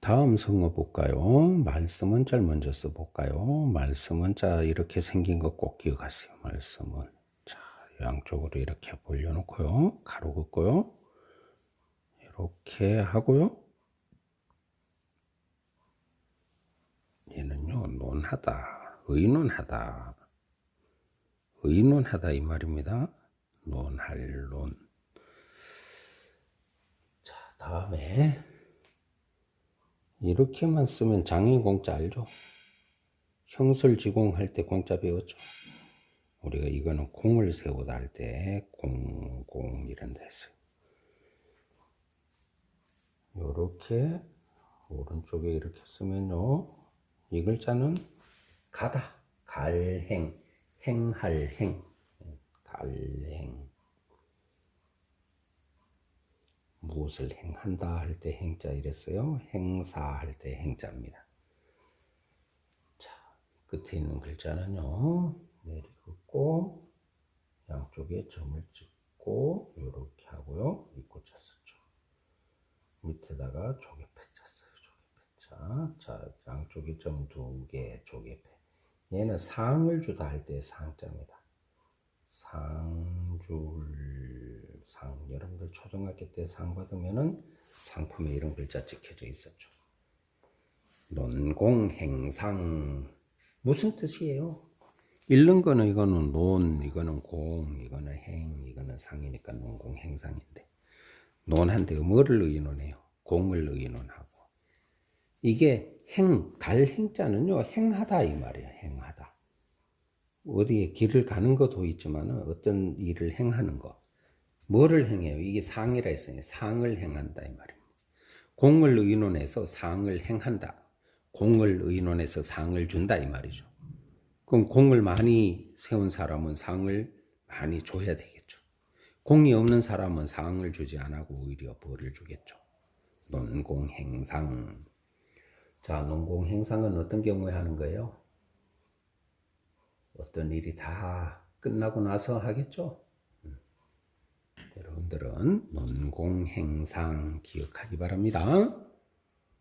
다음 성어 볼까요? 말씀은 잘 먼저 써볼까요? 말씀은 자 이렇게 생긴 거 꼭 기억하세요. 말씀은 자 양쪽으로 이렇게 벌려놓고요. 가로 긋고요. 이렇게 하고요. 얘는요 논하다, 의논하다, 의논하다 이 말입니다. 논할 논. 자 다음에 이렇게만 쓰면 장인 공자 알죠? 형설지공 할 때 공자 배웠죠? 우리가 이거는 공을 세우다 할 때 공, 공 이런 데 했어요. 요렇게 오른쪽에 이렇게 쓰면요. 이 글자는 가다, 갈행, 행할 행, 갈행. 무엇을 행한다 할 때 행자 이랬어요. 행사할 때 행자입니다. 자, 끝에 있는 글자는요. 내리긋고 양쪽에 점을 찍고 이렇게 하고요. 이꼬자 썼죠. 밑에다가 조개패 쳤어요. 조개패 자. 자, 양쪽에 점 두 개 조개패. 얘는 상을 주다 할 때 상자입니다. 상줄 상 여러분들 초등학교 때 상 받으면은 상품에 이런 글자 찍혀져 있었죠. 논공행상 무슨 뜻이에요? 읽는 거는 이거는 논, 이거는 공, 이거는 행, 이거는 상이니까 논공행상인데 논한테 뭐를 의논해요? 공을 의논하고 이게 행, 갈 행자는요 행하다 이 말이에요. 행하다. 어디에 길을 가는 것도 있지만 어떤 일을 행하는 것. 뭐를 행해요? 이게 상이라 했으니 상을 행한다 이 말입니다. 공을 의논해서 상을 행한다. 공을 의논해서 상을 준다 이 말이죠. 그럼 공을 많이 세운 사람은 상을 많이 줘야 되겠죠. 공이 없는 사람은 상을 주지 않고 오히려 벌을 주겠죠. 논공행상. 자, 논공행상은 어떤 경우에 하는 거예요? 어떤 일이 다 끝나고 나서 하겠죠. 음. 여러분들은 논공행상 기억하기 바랍니다.